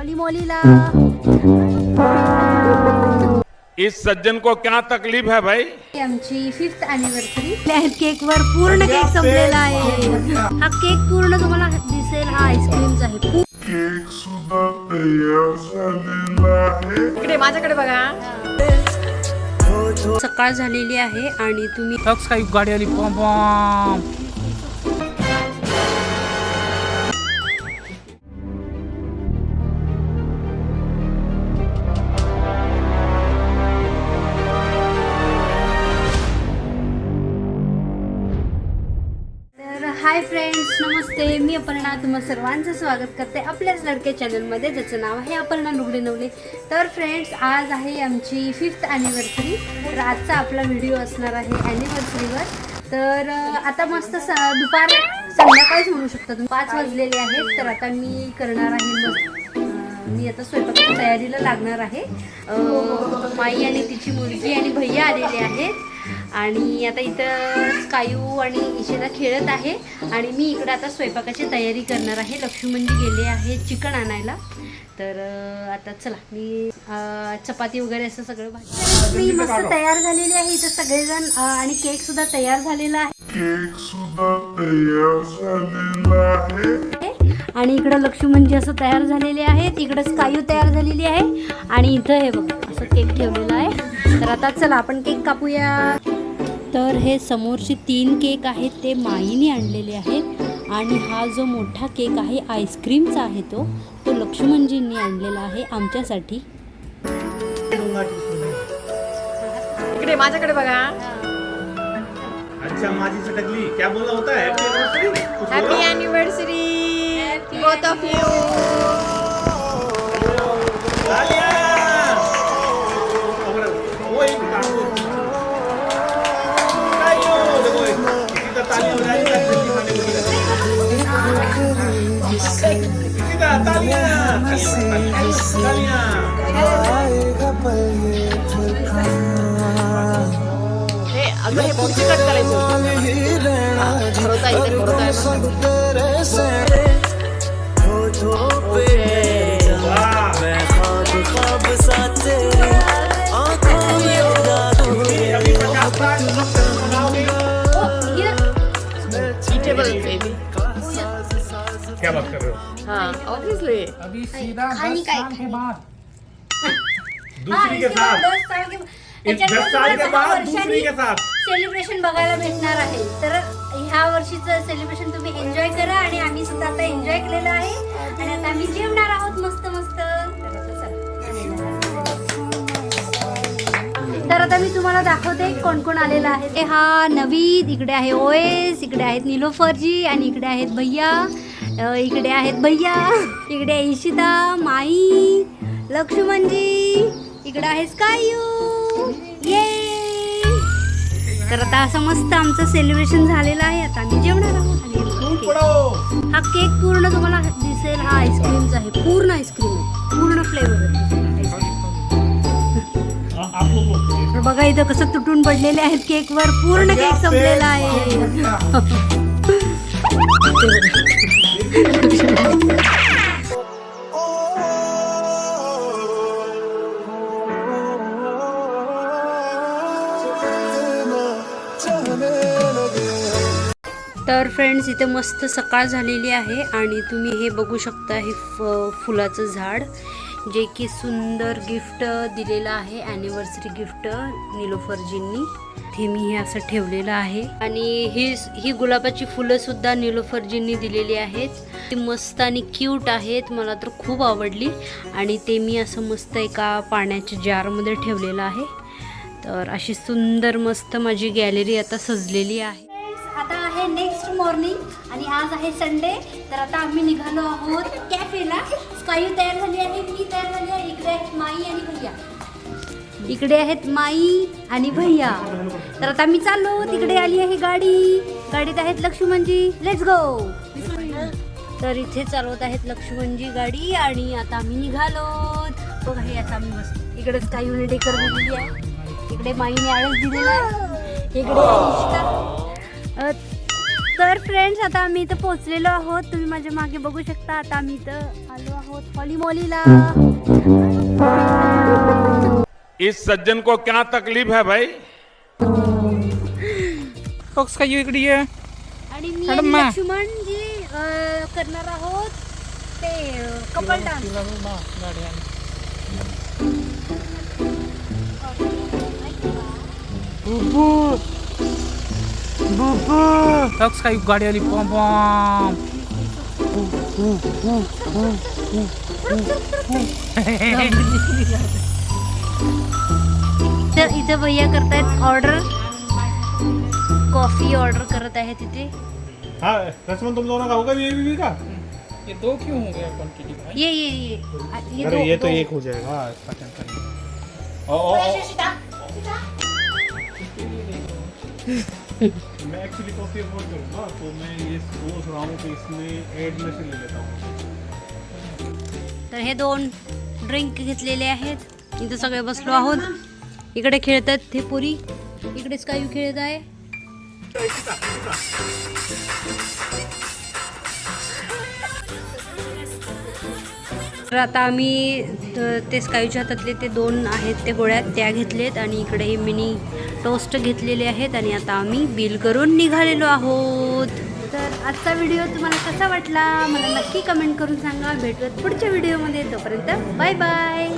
Molly मॉलीला इस सज्जन को क्या तकलीफ है भाई? आमची फिफ्थ अॅनिव्हर्सरी केक वर पूर्ण केक संपलेला आहे. हा केक पूर्ण तुम्हाला दिसेल हा आईस्क्रीमचा आहे. पू- इकडे माझ्याकडे बघा. सकाळ झालेली आहे आणि तुम्ही गाडी आली. पॉम पॉम हाय फ्रेंड्स नमस्ते. मी अपर्णा. तुम्हा सर्वांचं स्वागत करते आपल्याच लडके चॅनलमध्ये ज्याचं नाव आहे अपर्णा लुगडे नवले तर फ्रेंड्स आज आहे आमची फिफ्थ ॲनिव्हर्सरी तर आजचा आपला व्हिडिओ असणार आहे ॲनिव्हर्सरीवर तर आता मस्त स दुपार संध्याकाळीच म्हणू शकता तुम्ही. पाच वाजलेले आहेत. तर आता मी करणार आहे मस्त मी आता स्वयंपाकाच्या तयारीला लागणार आहे. माई आणि तिची मुलगी आणि भैया आलेले आहेत. आणि आता इथं स्कायू आणि इशिता खेळत आहे. आणि मी इकडं आता स्वयंपाकाची तयारी करणार आहे. लक्ष्मणजी गेले आहे चिकन आणायला. तर आता चला मी चपाती वगैरे असं सगळं भाजी मी मस्त तयार झालेली आहे इथं सगळेजण आणि केक सुद्धा तयार झालेला आहे. आणि इकडं लक्ष्मणजी असं तयार झालेले आहेत इकडं स्कायू तयार झालेली आहे. आणि इथं हे बघा असं केक ठेवलेला आहे. तर आता चला आपण केक कापूया. तर हे समोरचे तीन केक आहेत ते माईने आणलेले आहेत. आणि हा जो मोठा केक आहे आईस्क्रीमचा आहे तो तो लक्ष्मणजींनी आणलेला आहे आमच्यासाठी. इकडे माझ्याकडे बघा. अच्छा माझी सटकली क्या बोलना होता? है हॅपी बोला? अॅनिव्हर्सरी बोथ ऑफ यू अगं हे पुढची कट करायचं हा, भरवता इथे भरवता ये अभी पचास क्या बात कर रहे हो? हा ऑब्विसली अभी सीधा खाली दस काय साल के बाद। दूसरी के साथ। दस साल के बाद दूसरी के साथ। सेलिब्रेशन बघायला भेटणार आहे. तर ह्या वर्षीचं सेलिब्रेशन तुम्ही एन्जॉय करा आणि आम्ही सुद्धा आता एन्जॉय केलेलं आहे. आणि आता आम्ही जेवणार आहोत मस्त मस्त. तर आता चला. तर आता मी तुम्हाला दाखवते कोण कोण आलेलं आहे. ते हा नवीद इकडे आहे ओएस इकडे आहेत निलोफरजी आणि इकडे आहेत भैया. इकडे आहेत भैया इकडे इशिता माई लक्ष्मणजी इकडे आहे स्कायू. ये. तर आता असं मस्त आमचं सेलिब्रेशन झालेलं आहे आता आम्ही जेवणार आहोत. हे cake. हा. केक पूर्ण तुम्हाला दिसेल हा आईस्क्रीमचा आहे पूर्ण आईस्क्रीम आहे. पूर्ण फ्लेवर आहे. बघा इथं कसं तुटून पडलेले आहेत केक वर. पूर्ण केक संपलेला आहे. तर फ्रेंड्स इथे मस्त सकाळ झालेली आहे आणि तुम्ही हे बघू शकता हे फ फुलाचं झाड जे की सुंदर गिफ्ट दिलेलं आहे ॲनिव्हर्सरी गिफ्ट निलोफरजींनी. ते मी हे असं ठेवलेलं आहे. आणि ही ही गुलाबाची फुलं सुद्धा निलोफरजींनी दिलेली आहेत. ती मस्त आणि क्यूट आहेत मला तर खूप आवडली. आणि ते मी असं मस्त एका पाण्याच्या जारमध्ये ठेवलेलं आहे. तर अशी सुंदर मस्त माझी गॅलरी आता सजलेली आहे. आहे नेक्स्ट मॉर्निंग आणि आज आहे संडे तर आता आम्ही निघालो आहोत कॅफेला स्कायू तयार झाली आहे मी तयार झाली आहे. इकडे आहेत माई आणि भैया. इकडे आहेत माई आणि भैया. तर आता आम्ही चाललो तिकडे आली आहे गाडी. गाडीत आहेत लक्ष्मणजी. लेट्स गो तर इथे चालवत आहेत लक्ष्मणजी गाडी आणि आता आम्ही निघालो. बघा हे आता आम्ही बसतो इकडेच काही युनिट डेकर दिलेली आहे. इकडे माईने आळस दिलेला आहे. इकडे तर फ्रेंड्स आता आम्ही इथं पोहोचलेलो आहोत. तुम्ही माझ्या मागे बघू शकता. आता आम्ही इथं आलो आहोत हॉलीमॉलीला इस सज्जन को क्या तकलीफ है भाई? फॉक्स का इकडे ये आणि मी मॅडम, आणि मा. लक्ष्मण जी अं, करणार आहोत ते कपल डान्स फॉक्स का गाडी आली पॉम पॉम तर इथं भैया करतायत ऑर्डर कॉफ़ी ऑर्डर करत आहे तिथे हाँ लक्ष्मण तुम दोनों का? होगा ये भी का? ये दो क्यों हो गया क्वांटिटी भाई ये ये ये. ये अरे ये तो एक हो जाएगा। हाँ, इसका टेंशन नहीं ओ, ओ, ओ, मैं एक्चुअली कॉफी अफोर्ड करूँगा तो मैं ये सोच रहा हूँ कि इसमें एड में से ले लेता हूँ। तर हे दोन ड्रिंक घेतलेले आहेत. इथं सगळे बसलो आहोत. इकडे खेळत आहेत हे पुरी इकडे स्कायू खेळत आहे. तर आता आम्ही तर ते स्कायूच्या हातातले ते दोन आहेत ते गोळ्या त्या घेतलेत आणि इकडे हे मिनी टोस्ट घेतलेले आहेत आणि आता आम्ही बिल करून निघालेलो आहोत. तर आजचा व्हिडिओ तुम्हाला कसा वाटला? मला नक्की कमेंट करून सांगा. भेटूयात पुढच्या व्हिडिओमध्ये. तोपर्यंत बाय बाय.